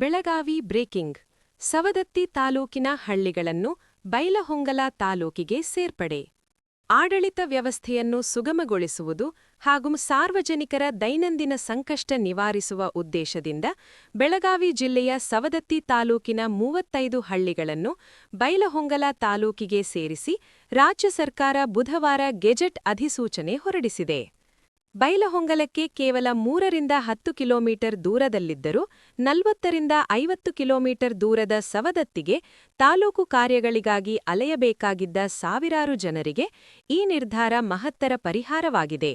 Belagavi breaking, Savadatti ತಾಲೂಕಿನ ಹಳ್ಳಿಗಳನ್ನು ಬೈಲಹೊಂಗಲ ತಾಲೂಕಿಗೆ ಸೇರ್ಪಡೆ. ಆಡಳಿತ ವ್ಯವಸ್ಥೆಯನ್ನು ಸುಗಮಗೊಳಿಸುವುದು ಹಾಗೂ ಸಾರ್ವಜನಿಕರ ದೈನಂದಿನ ಸಂಕಷ್ಟ ನಿವಾರಿಸುವ ಉದ್ದೇಶದಿಂದ ಬೆಳಗಾವಿ ಜಿಲ್ಲೆಯ ಸವದತ್ತಿ ತಾಲೂಕಿನ ಮೂವತ್ತೈದು ಹಳ್ಳಿಗಳನ್ನು ಬೈಲಹೊಂಗಲ ತಾಲೂಕಿಗೆ ಸೇರಿಸಿ ರಾಜ್ಯ ಸರ್ಕಾರ ಬುಧವಾರ ಗೆಜೆಟ್ ಅಧಿಸೂಚನೆ ಹೊರಡಿಸಿದೆ. ಬೈಲಹೊಂಗಲಕ್ಕೆ ಕೇವಲ ಮೂರರಿಂದ ಹತ್ತು ಕಿಲೋಮೀಟರ್ ದೂರದಲ್ಲಿದ್ದರೂ ನಲವತ್ತರಿಂದ ಐವತ್ತು ಕಿಲೋಮೀಟರ್ ದೂರದ ಸವದತ್ತಿಗೆ ತಾಲೂಕು ಕಾರ್ಯಗಳಿಗಾಗಿ ಅಲೆಯಬೇಕಾಗಿದ್ದ ಸಾವಿರಾರು ಜನರಿಗೆ ಈ ನಿರ್ಧಾರ ಮಹತ್ತರ ಪರಿಹಾರವಾಗಿದೆ.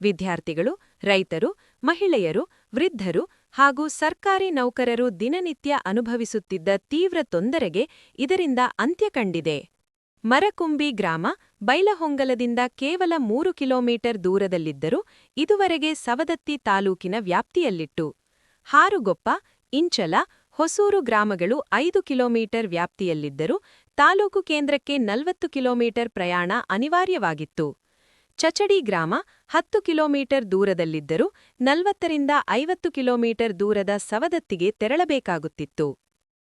ವಿದ್ಯಾರ್ಥಿಗಳು, ರೈತರು, ಮಹಿಳೆಯರು, ವೃದ್ಧರು ಹಾಗೂ ಸರ್ಕಾರಿ ನೌಕರರು ದಿನನಿತ್ಯ ಅನುಭವಿಸುತ್ತಿದ್ದ ತೀವ್ರ ತೊಂದರೆಗೆ ಇದರಿಂದ ಅಂತ್ಯ ಕಂಡಿದೆ. ಮರಕುಂಬಿ ಗ್ರಾಮ ಬೈಲಹೊಂಗಲದಿಂದ ಕೇವಲ ಮೂರು ಕಿಲೋಮೀಟರ್ ದೂರದಲ್ಲಿದ್ದರೂ ಇದುವರೆಗೆ ಸವದತ್ತಿ ತಾಲೂಕಿನ ವ್ಯಾಪ್ತಿಯಲ್ಲಿಟ್ಟು. ಹಾರುಗೊಪ್ಪ, ಇಂಚಲ, ಹೊಸೂರು ಗ್ರಾಮಗಳು ಐದು ಕಿಲೋಮೀಟರ್ ವ್ಯಾಪ್ತಿಯಲ್ಲಿದ್ದರೂ ತಾಲೂಕು ಕೇಂದ್ರಕ್ಕೆ ನಲವತ್ತು ಕಿಲೋಮೀಟರ್ ಪ್ರಯಾಣ ಅನಿವಾರ್ಯವಾಗಿತ್ತು. ಚಚಡಿ ಗ್ರಾಮ ಹತ್ತು ಕಿಲೋಮೀಟರ್ ದೂರದಲ್ಲಿದ್ದರೂ ನಲವತ್ತರಿಂದ ಐವತ್ತು ಕಿಲೋಮೀಟರ್ ದೂರದ ಸವದತ್ತಿಗೆ ತೆರಳಬೇಕಾಗುತ್ತಿತ್ತು.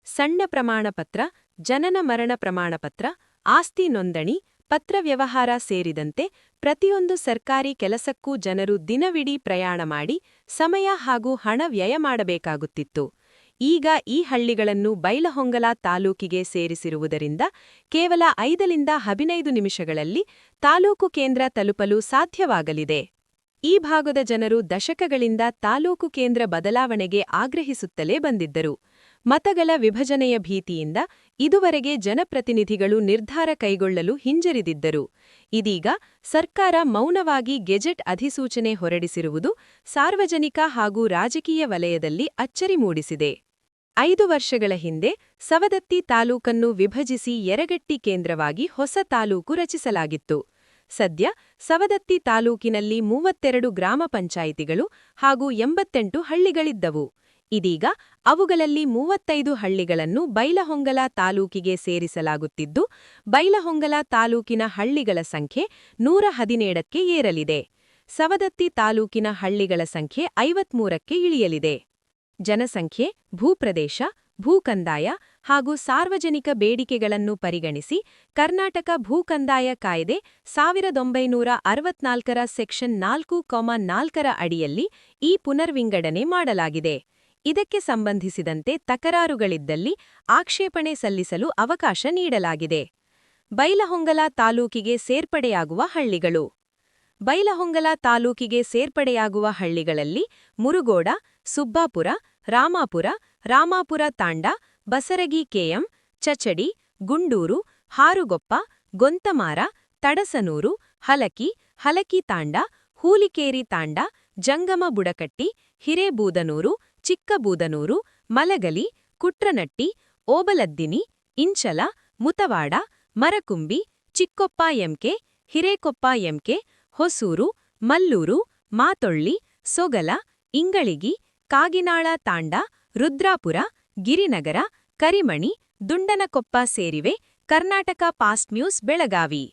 ಸಣ್ಣ ಪ್ರಮಾಣಪತ್ರ, ಜನನ ಮರಣ ಪ್ರಮಾಣಪತ್ರ ಆಸ್ತಿ ನೋಂದಣಿ, ಪತ್ರ ವ್ಯವಹಾರ ಸೇರಿದಂತೆ ಪ್ರತಿಯೊಂದು ಸರ್ಕಾರಿ ಕೆಲಸಕ್ಕೂ ಜನರು ದಿನವಿಡೀ ಪ್ರಯಾಣ ಮಾಡಿ, ಸಮಯ ಹಾಗೂ ಹಣ ವ್ಯಯ ಮಾಡಬೇಕಾಗುತ್ತಿತ್ತು. ಈಗ ಈ ಹಳ್ಳಿಗಳನ್ನು ಬೈಲಹೊಂಗಲ ತಾಲೂಕಿಗೆ ಸೇರಿಸಿರುವುದರಿಂದ ಕೇವಲ ಐದರಿಂದ ಹದಿನೈದು ನಿಮಿಷಗಳಲ್ಲಿ ತಾಲೂಕು ಕೇಂದ್ರ ತಲುಪಲು ಸಾಧ್ಯವಾಗಲಿದೆ. ಈ ಭಾಗದ ಜನರು ದಶಕಗಳಿಂದ ತಾಲೂಕು ಕೇಂದ್ರ ಬದಲಾವಣೆಗೆ ಆಗ್ರಹಿಸುತ್ತಲೇ ಬಂದಿದ್ದರು. ಮತಗಳ ವಿಭಜನೆಯ ಭೀತಿಯಿಂದ ಇದುವರೆಗೆ ಜನಪ್ರತಿನಿಧಿಗಳು ನಿರ್ಧಾರ ಕೈಗೊಳ್ಳಲು ಹಿಂಜರಿದಿದ್ದರು. ಇದೀಗ ಸರ್ಕಾರ ಮೌನವಾಗಿ ಗೆಜೆಟ್ ಅಧಿಸೂಚನೆ ಹೊರಡಿಸಿರುವುದು ಸಾರ್ವಜನಿಕ ಹಾಗೂ ರಾಜಕೀಯ ವಲಯದಲ್ಲಿ ಅಚ್ಚರಿ ಮೂಡಿಸಿದೆ. ಐದು ವರ್ಷಗಳ ಹಿಂದೆ ಸವದತ್ತಿ ತಾಲೂಕನ್ನು ವಿಭಜಿಸಿ ಯರಗಟ್ಟಿ ಕೇಂದ್ರವಾಗಿ ಹೊಸ ತಾಲೂಕು ರಚಿಸಲಾಗಿತ್ತು. ಸದ್ಯ ಸವದತ್ತಿ ತಾಲೂಕಿನಲ್ಲಿ ಮೂವತ್ತೆರಡು ಗ್ರಾಮ ಪಂಚಾಯಿತಿಗಳು ಹಾಗೂ ಎಂಬತ್ತೆಂಟು ಹಳ್ಳಿಗಳಿದ್ದವು. ಇದೀಗ ಅವುಗಳಲ್ಲಿ ಮೂವತ್ತೈದು ಹಳ್ಳಿಗಳನ್ನು ಬೈಲಹೊಂಗಲ ತಾಲೂಕಿಗೆ ಸೇರಿಸಲಾಗುತ್ತಿದ್ದು, ಬೈಲಹೊಂಗಲ ತಾಲೂಕಿನ ಹಳ್ಳಿಗಳ ಸಂಖ್ಯೆ ನೂರ ಹದಿನೇಳಕ್ಕೆ ಏರಲಿದೆ. ಸವದತ್ತಿ ತಾಲೂಕಿನ ಹಳ್ಳಿಗಳ ಸಂಖ್ಯೆ ಐವತ್ಮೂರಕ್ಕೆ ಇಳಿಯಲಿದೆ. ಜನಸಂಖ್ಯೆ, ಭೂಪ್ರದೇಶ ಭೂಕಂದಾಯ ಹಾಗೂ ಸಾರ್ವಜನಿಕ ಬೇಡಿಕೆಗಳನ್ನು ಪರಿಗಣಿಸಿ ಕರ್ನಾಟಕ ಭೂಕಂದಾಯ ಕಾಯ್ದೆ ಸಾವಿರದೊಂಬೈನೂರ ಅರವತ್ನಾಲ್ಕರ ಸೆಕ್ಷನ್ ನಾಲ್ಕು ಕಾಮ ನಾಲ್ಕರ ಅಡಿಯಲ್ಲಿ ಈ ಪುನರ್ವಿಂಗಡಣೆ ಮಾಡಲಾಗಿದೆ. ಇದಕ್ಕೆ ಸಂಬಂಧಿಸಿದಂತೆ ತಕರಾರುಗಳಿದ್ದಲ್ಲಿ ಆಕ್ಷೇಪಣೆ ಸಲ್ಲಿಸಲು ಅವಕಾಶ ನೀಡಲಾಗಿದೆ. ಬೈಲಹೊಂಗಲ ತಾಲೂಕಿಗೆ ಸೇರ್ಪಡೆಯಾಗುವ ಹಳ್ಳಿಗಳು. ಬೈಲಹೊಂಗಲ ತಾಲೂಕಿಗೆ ಸೇರ್ಪಡೆಯಾಗುವ ಹಳ್ಳಿಗಳಲ್ಲಿ Murgod, Subbapur, Ramapur Ramapur Tanda, Basaragi KM, Chachadi, Gunduru, Harugoppa, Gontamar, Tadasanur, Halaki Halaki Tanda, Hulikeri Tanda, Jangama Budakatti, Hirebudanur, Chikkabudanur, Malagali, Kutranatti, Obaladdini, Inchala, Mutawad, Marakumbi, Chikkoppa MK, Hirekoppa MK, Hosur, Mallur, Matolli, Sogal, Ingalgi, Kaginal Tanda Rudrapur Girinagar Karimani Dundanakoppa ಸೇರಿವೆ. Karnataka fast news Belagavi.